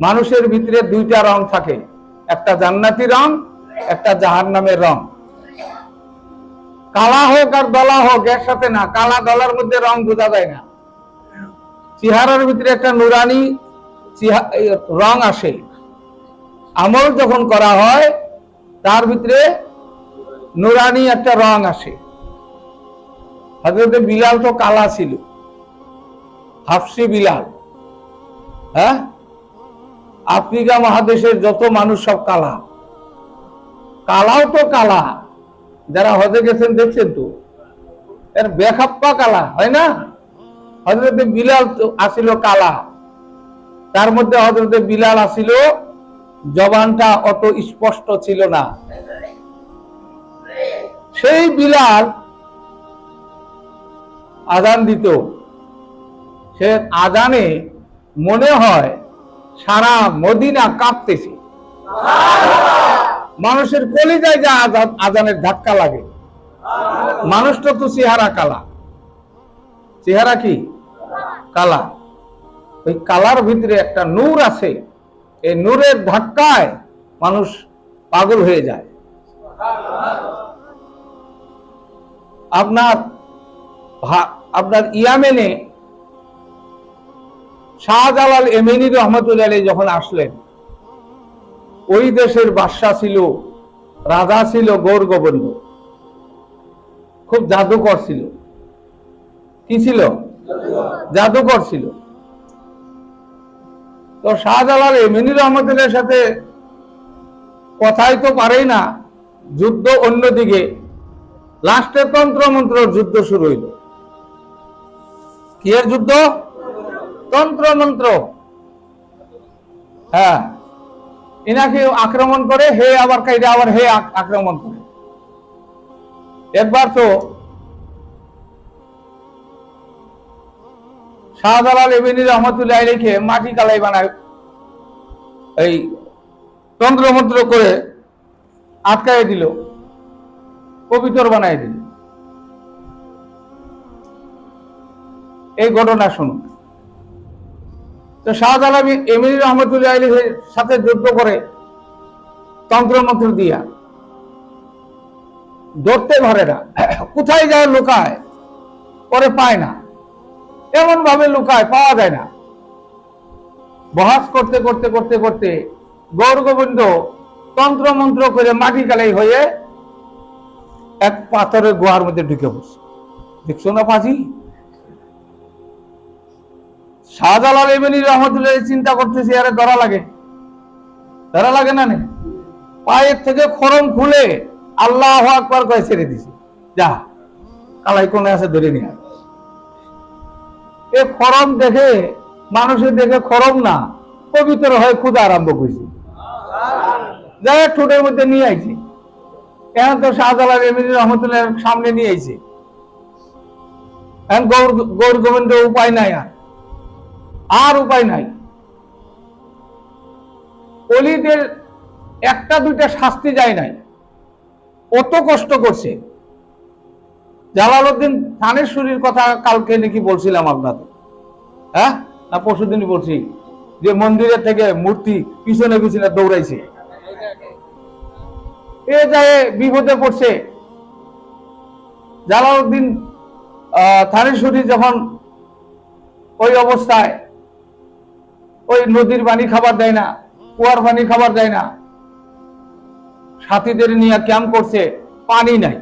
মানুষের ভিতরে দুইটা রং থাকে। একটা জান্নাতি রং, একটা জাহান্নামের রং। কালা হোক আর দলা হোক, এর সাথে না, কালা দলার মধ্যে রং বোঝা যায় না। চেহারার ভিতরে একটা নুরানি রং আসে। আমল যখন করা হয়, তার ভিতরে নুরানি একটা রং আসে। বিলাল তো কালা ছিল। হাফসি বিলাল। হ্যাঁ? আফ্রিকা মহাদেশের যত মানুষ সব কালা। কালাও তো কালা। যারা হজে গেছেন দেখছেন তো? এর বেখাপ্পা কালা, হয় না? হজরতে বিলাল আসিল কালা। তার মধ্যে হজরতে বিলাল আসিল, জবানটা অত স্পষ্ট ছিল না। সেই বিলাল আজান দিত। সে আজানে মনে হয় সারা মদিনা কাঁপতেছে। মানুষের কলিজায় যা আজান আজানের ধাক্কা লাগে। মানুষটা তো চেহারা কালা। চেহারা কি? কালা। ওই কালার ভিতরে একটা নূর আছে। এই নূরের ধাক্কায় মানুষ পাগল হয়ে যায়। আপনার আপনার ইয়ামেনে শাহজালাল এমিনী রহমতুল্লাহ আলী যখন আসলেন, ওই দেশের বাদশা ছিল, রাজা ছিল, গৌর গোবিন্দ। খুব জাদুকর ছিল। কি ছিল? জাদুকর ছিল। তো শাহজালাল এমিনী রহমতুল্লাহের সাথে কথাই তো পারেই না, যুদ্ধ অন্যদিকে। লাস্টে তন্ত্র মন্ত্র যুদ্ধ শুরু হইল। কি এর যুদ্ধ? তন্ত্র মন্ত্র। হ্যাঁ। ইনাকে আক্রমণ করে, হে আবার কাইরা আবার হে আক্রমণ করে। একবার তো শাহজালাল এবিনী রহমতুল্লাহ লিখে মাটি কালাই বানায়, এই তন্ত্রমন্ত্র করে আটকায় দিল, পবিত্র বানাই দিল। এই ঘটনা শুনুন। তো শাহজালাল এমিনী রহমতুল্লাহ আলীর সাথে যুদ্ধ করে তন্ত্রমন্ত্র দিয়া ধরতে ধরে না। কোথায় যায়, লুকায়? পরে পায় না। এমন ভাবে লুকায়, পাওয়া যায় না। বহাস করতে করতে করতে করতে গৌর গোবিন্দ তন্ত্রমন্ত্র করে মাটি কালাই হয়ে এক পাথরের গুহার মধ্যে ঢুকে বসে দেখছ না পাজি শাহজালাল এমনি রহমতুল্লাহ চিন্তা করতেছি, আরে ধরা লাগে। ধরা লাগে না পায়ের থেকে খরম খুলে আল্লাহ আকবার করে ছেড়ে দিছে। যা, কালাই কোনে আছে, ধরে নিয়ে এ খরম দেখে, মানুষের দেখে খরম না, পবিত্র হয়ে ক্ষুদা আরম্ভ করছে যাই ঠোঁটের মধ্যে নিয়ে আইছে। এখন তো শাহজালাল এমনি রহমতুল্লাহ সামনে নিয়ে আইছে। এখন গৌর গৌর গোবিন্দ উপায় নাই আর। আর উপায় নাই। অলিদের একটা দুইটা শাস্তি যায় নাই। অত কষ্ট করছে। জালালউদ্দিন থানেশ্বরীর কথা কালকে নাকি বলছিলাম আপনাদের হ্যাঁ? না পরশুদিনই বলছি। যে মন্দিরের থেকে মূর্তি পিছনে পিছনে দৌড়াইছে। এ যায় বিপদে পড়ছে। জালালউদ্দিন আহ, থানেশ্বরী যখন ওই অবস্থায় ওই নদীর পানি খাবার দেয় না কুয়ার পানি খাবার দেয় না। সাথীদের নিয়ে ক্যাম্প করছে পানি নাই।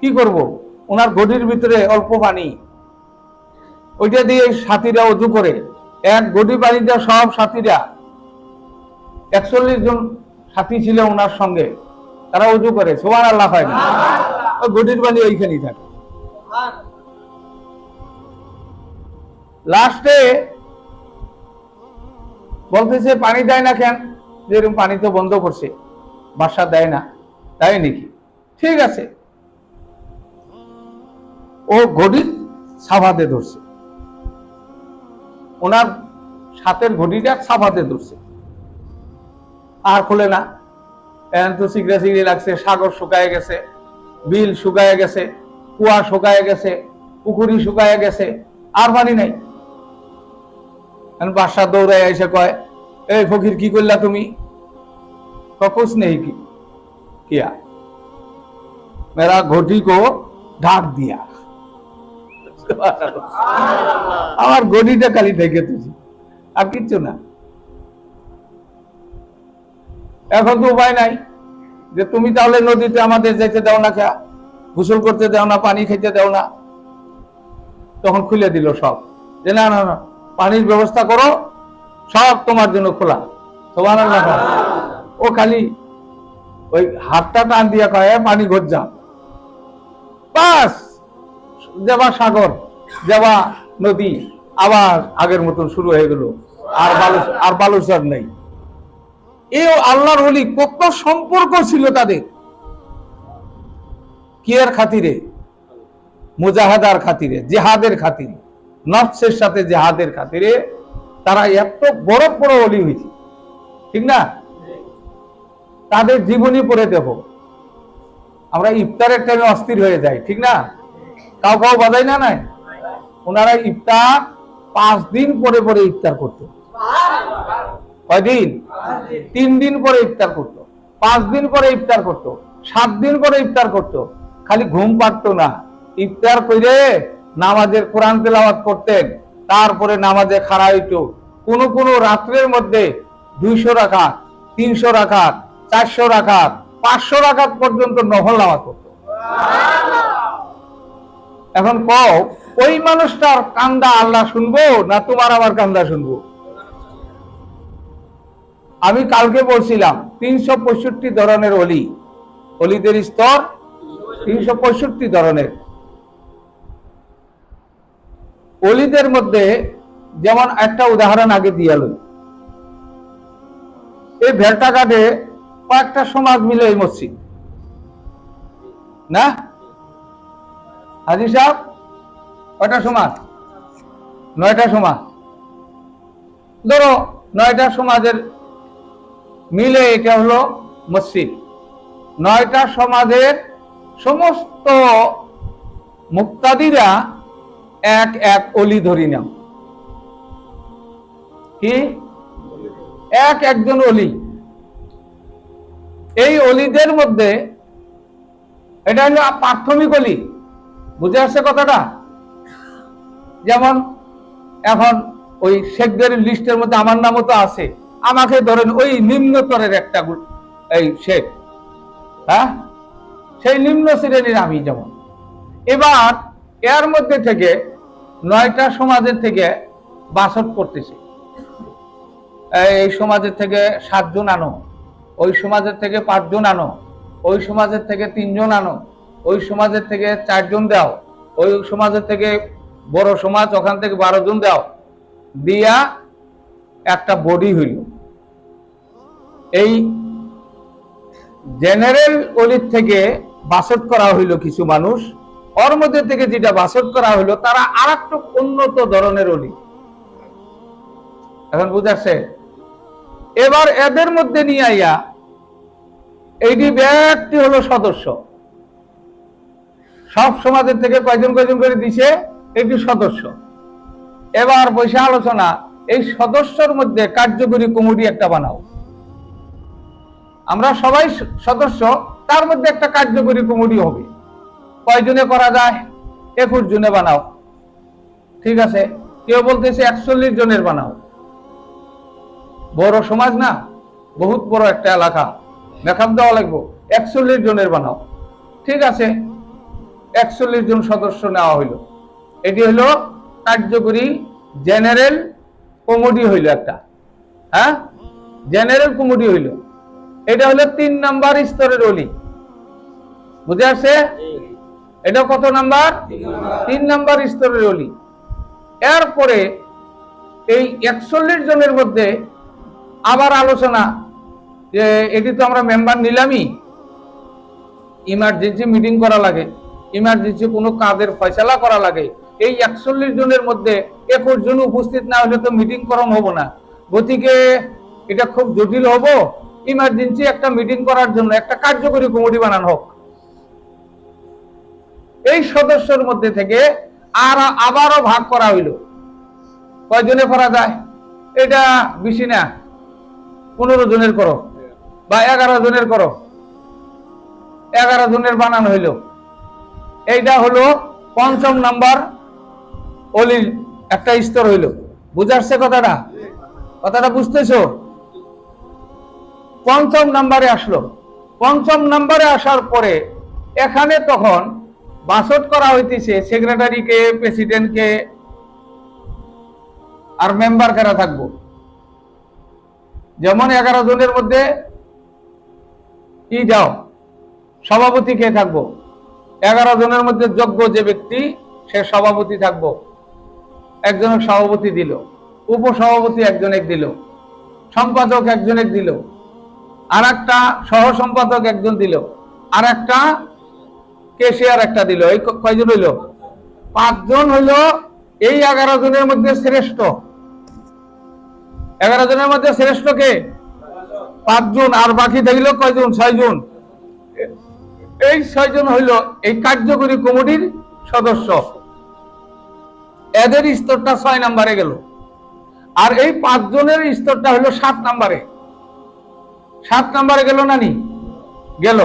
কি করব? ওনার গডির ভিতরে অল্প পানি। ওইটা দিয়ে সাথীরা অজু করে। এক গডি পানিতে সব সাথীরা। একচল্লিশ জন সাথী ছিল ওনার সঙ্গে। তারা অজু করে সোমান আল্লাহ হয় না। ওই গডির পানি ওইখানেই থাকে। লাস্টে বলতেছে, পানি দেয় না কেন? যে এরকম পানি তো বন্ধ করছে। বাসা দেয় না। তাই নাকি? ঠিক আছে। ও ঘড়ি সাভাতে ধরছে। ওনার সাতের ঘড়িটা সাভাতে ধরছে। আর খুলে না। এখন তো সিগড়ে সিগড়ে লাগছে, সাগর শুকায় গেছে, বিল শুকায় গেছে, কুয়া শুকায় গেছে পুকুরি শুকায় গেছে, আর পানি নাই। বাসা দৌড়ায় এসে কয় এই ফকির কি করলা তুমি? কুছ নেই কি কিয়া? মেরা ঘটি কো ঢাক দিয়া। আমার গডিটা খালি ঢেকে তুই আর কিচ্ছু না। এখন তো উপায় নাই যে তুমি তাহলে নদীতে আমাদের যেতে দাও না কে? গোসল করতে দাও না পানি খেতে দাও না? তখন খুলে দিল সব যে না না না পানির ব্যবস্থা করো সব তোমার জন্য খোলা। তোমার ও খালি ওই হাতটা টান দিয়া কয় "এ, পানি ঘর যা। বাস যাবা সাগর যাবা নদী আবার আগের মতন শুরু হয়ে গেল। আর বালু আর বালুচর নেই। এই আল্লাহর হলি কত সম্পর্ক ছিল তাদের। কিয়ের খাতিরে? মুজাহাদার খাতিরে জেহাদের খাতিরে। নফসের সাথে জেহাদের খাতিরে তারা এত বড় বড় অলি হয়েছে। ঠিক না? তাদের জীবনী পড়ে দেখো। আমরা ইফতারের টাইমে অস্থির হয়ে যাই, ঠিক না? কাউ কাউ বাজাই না নাই? ওনারা ইফতার পাঁচ দিন পরে পরে ইফতার করতো। কয়দিন তিন দিন পরে ইফতার করতো। পাঁচ দিন পরে ইফতার করতো। সাত দিন পরে ইফতার করতো। খালি ঘুম পারতো না। ইফতার করে নামাজের কোরআন তেলাওয়াত করতেন, তারপরে নামাজে খাড়া হইতো কোন কোন রাত্রের মধ্যে দুইশো রাখাত তিনশো রাখাত চারশো রাখাত পাঁচশো রাখাত পর্যন্ত নফল নামাজ করতো এখন কও, ওই মানুষটার কান্দা আল্লাহ শুনব না তোমার আমার কান্দা শুনব? আমি কালকে বলছিলাম, তিনশো পঁয়ষট্টি ধরনের অলি। অলিদের স্তর তিনশো পঁয়ষট্টি ধরনের। অলিদের মধ্যে যেমন একটা উদাহরণ আগে দিয়ে এই ভেলটাঘাটে কয়েকটা সমাজ মিলে এই মসজিদ। না? হাজি সাহেব, কয়টা সমাজ? নয়টা সমাজ। ধরো নয়টা সমাজের মিলে এটা হলো মসজিদ। নয়টা সমাজের সমস্ত মুক্তাদিরা এক এক, অলি ধরি নাও। কি? এক, একজন অলি। এই অলিদের মধ্যে এটা হলো প্রাথমিক অলি। বুঝে আসছে কথাটা? যেমন এখন ওই শেখদের লিস্টের মধ্যে আমার নামও তো আছে। আমাকে ধরেন ওই নিম্নতরের একটা এই শেখ হ্যাঁ? সেই নিম্ন শ্রেণির আমি যেমন। এবার এর মধ্যে থেকে নয়টা সমাজের থেকে বাসট করতেছে। এই সমাজের থেকে সাতজন আনো, ওই সমাজের থেকে পাঁচজন আনো, ওই সমাজের থেকে তিনজন আনো, ওই সমাজের থেকে চারজন দাও, ওই সমাজের থেকে বড় সমাজ ওখান থেকে বারো জন দাও, দিয়া একটা বডি হইল। এই জেনারেল অলির থেকে বাসট করা হইল কিছু মানুষ। ওর মধ্যে থেকে যেটা বাসট করা হইল তারা আর একটু উন্নত ধরনের অলি। এখন বুঝাচ্ছে? এবার এদের মধ্যে নিয়ে আইয়া এইটি ব্যক্তি হলো সদস্য। সব সমাজের থেকে কয়জন কয়জন করে দিছে? একটি সদস্য। এবার বসে আলোচনা, এই সদস্যর মধ্যে কার্যকরী কমিটি একটা বানাও। আমরা সবাই সদস্য, তার মধ্যে একটা কার্যকরী কমিটি হবে। কয়জনে করা যায়? একুশ জনে বানাও। ঠিক আছে? কেউ বলতেছে একচল্লিশ জনের বানাও। বড় সমাজ না? বহুত বড় একটা এলাকা। মেকআপ দেওয়া লাগবো। একচল্লিশ জনের বানাও। ঠিক আছে? একচল্লিশ জন সদস্য নেওয়া হইল। এটি হলো কার্যকরী জেনারেল কমিটি হইল একটা। হ্যাঁ? জেনারেল কমিটি হইল। এটা হলো তিন নাম্বার স্তরের অলি। বুঝে আসছে? এটা কত নাম্বার? তিন নাম্বার। স্তরের অলি। এরপরে এই একচল্লিশ জনের মধ্যে আবার আলোচনা যে এটি তো আমরা মেম্বার নিলামই। ইমার্জেন্সি মিটিং করা লাগে ইমার্জেন্সি কোনো কাজের ফয়সালা করা লাগে। এই একচল্লিশ জনের মধ্যে একুশ জন উপস্থিত না হলে তো মিটিং করম হব না। গতিকে এটা খুব জটিল হব। ইমার্জেন্সি একটা মিটিং করার জন্য একটা কার্যকরী কমিটি বানানো হোক। এই সদস্যর মধ্যে থেকে আর আবারও ভাগ করা হইল। কয়জনে করা যায়? এটা বেশি না। পনেরো জনের করো বা এগারো জনের করো। এগারো জনের বানানো হইল। এইটা হলো পঞ্চম নাম্বার অলির একটা স্তর হইল। বুঝাচ্ছে কথাটা? কথাটা বুঝতেছো? পঞ্চম নাম্বারে আসলো। পঞ্চম নাম্বারে আসার পরে এখানে তখন বাসট করা হইতেছে সেক্রেটারিকে প্রেসিডেন্টকে আর মেম্বার কারা থাকব? যেমন এগারো জনের মধ্যে, কি যাও? সভাপতি কে থাকব? এগারো জনের মধ্যে যোগ্য যে ব্যক্তি, সে সভাপতি থাকব। একজনের সভাপতি দিল, উপসভাপতি একজনের দিল, সম্পাদক একজনের দিল আর একটা সহ সম্পাদক একজন দিল আর একটা কেশিয়ার একটা দিল। এই কয়জন হইল? পাঁচজন হইল এই এগারো জনের মধ্যে শ্রেষ্ঠ। এগারো জনের মধ্যে শ্রেষ্ঠ কে? পাঁচজন। আর বাকি থাকল কয়জন? ছয়জন। এই ছয়জন হইল এই কার্যকরী কমিটির সদস্য। এদের স্তরটা ছয় নাম্বারে গেল। আর এই পাঁচজনের স্তরটা হলো সাত নাম্বারে। সাত নাম্বারে গেল নানি গেল।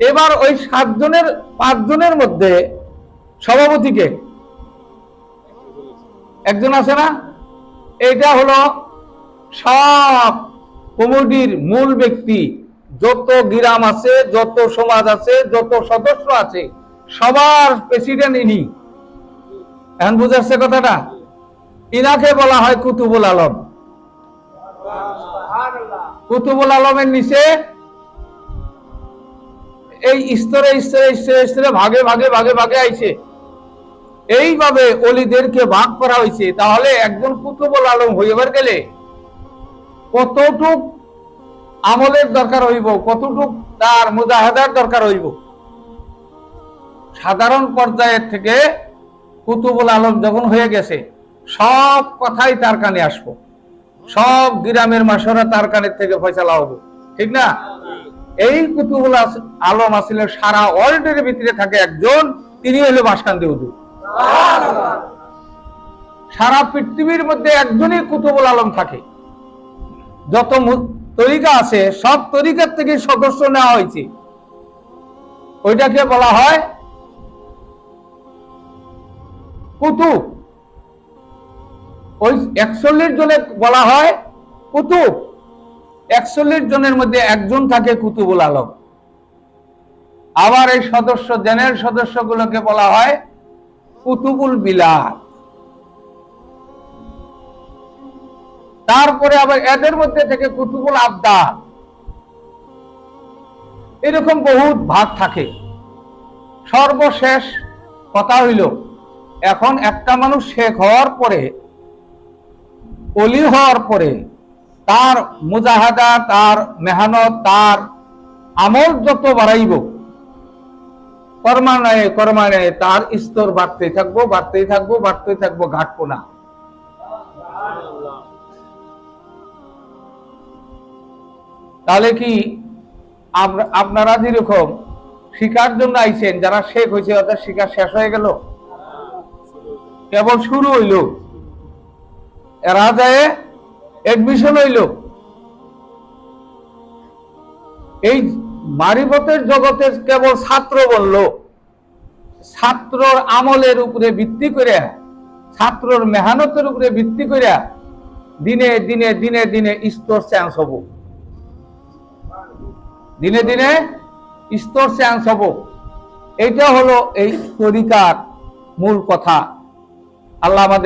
এবার ওই সাতজনের, পাঁচজনের মধ্যে সভাপতিকে। একজন আছে না? এটা হলো সব কমিটির মূল ব্যক্তি। যত গ্রাম আছে, যত সমাজ আছে, যত সদস্য আছে, সবার প্রেসিডেন্ট ইনি। এখন বুঝাচ্ছে কথাটা? ইনাকে বলা হয় কুতুবুল আলম। কুতুবুল আলমের নিচে এই স্তরে স্তরে স্তরে স্তরে ভাগে ভাগে ভাগে ভাগে আইছে। এইভাবে অলিদেরকে ভাগ করা হয়েছে তাহলে একজন কুতুবুল আলম হইবার গেলে কতটুক আমলের দরকার হইব, কতটুক তার মুজাহাদার দরকার হইব? সাধারণ পর্যায়ের থেকে কুতুবুল আলম যখন হয়ে গেছে, সব কথাই তার কানে আসব। সব গ্রামের মাসরা তার কানের থেকে ফয়সালা হব। ঠিক না? এই কুতুবুল আলম আসলে সারা ওয়ার্ল্ডের ভিতরে থাকে একজন, তিনি হলো বাসকান্দি হুজুর। সারা পৃথিবীর মধ্যে একজনই কুতুবুল আলম থাকে। যত তরিকা আছে, সব তরিকার থেকে সদস্য নেওয়া হয়েছে। ওইটাকে বলা হয় কুতুব। ওই একচল্লিশ জনে বলা হয় কুতুব। একচল্লিশ জনের মধ্যে একজন থাকে কুতুবুল আলম। আবার এই সদস্য, জেনারেল সদস্যগুলোকে বলা হয় কুতুবুল বিলাদ তারপরে আবার এদের মধ্যে থেকে কুতুবুল আবদার এরকম বহুত ভাগ থাকে। সর্বশেষ কথা হইল, এখন একটা মানুষ শেখ হওয়ার পরে, অলি হওয়ার পরে তার মুজাহাদা, তার মেহনত, তার আমল যত বাড়াইব কর্মানয়ে কর্মানয়ে তার স্তর বাড়তেই থাকব বাড়তেই থাকব বাড়তেই থাকব, ঘাটবো না। তাহলে কি আপ- আপনারা যেরকম শিকার জন্য আইছেন, যারা শেখ হয়েছে, ওদের শিকার শেষ হয়ে গেল? কেবল শুরু হইল। এরা যায় এডমিশন হইল। এই মারিফতের জগতে কেবল ছাত্র বলল। ছাত্রর আমলের উপরে ভিত্তি করে, ছাত্রর মেহনতের উপরে ভিত্তি করে দিনে দিনে দিনে দিনে স্তর চান্স হব। দিনে দিনে স্তর চান্স হব। এটা হলো এই তরিকার মূল কথা। আল্লাহ আমাদের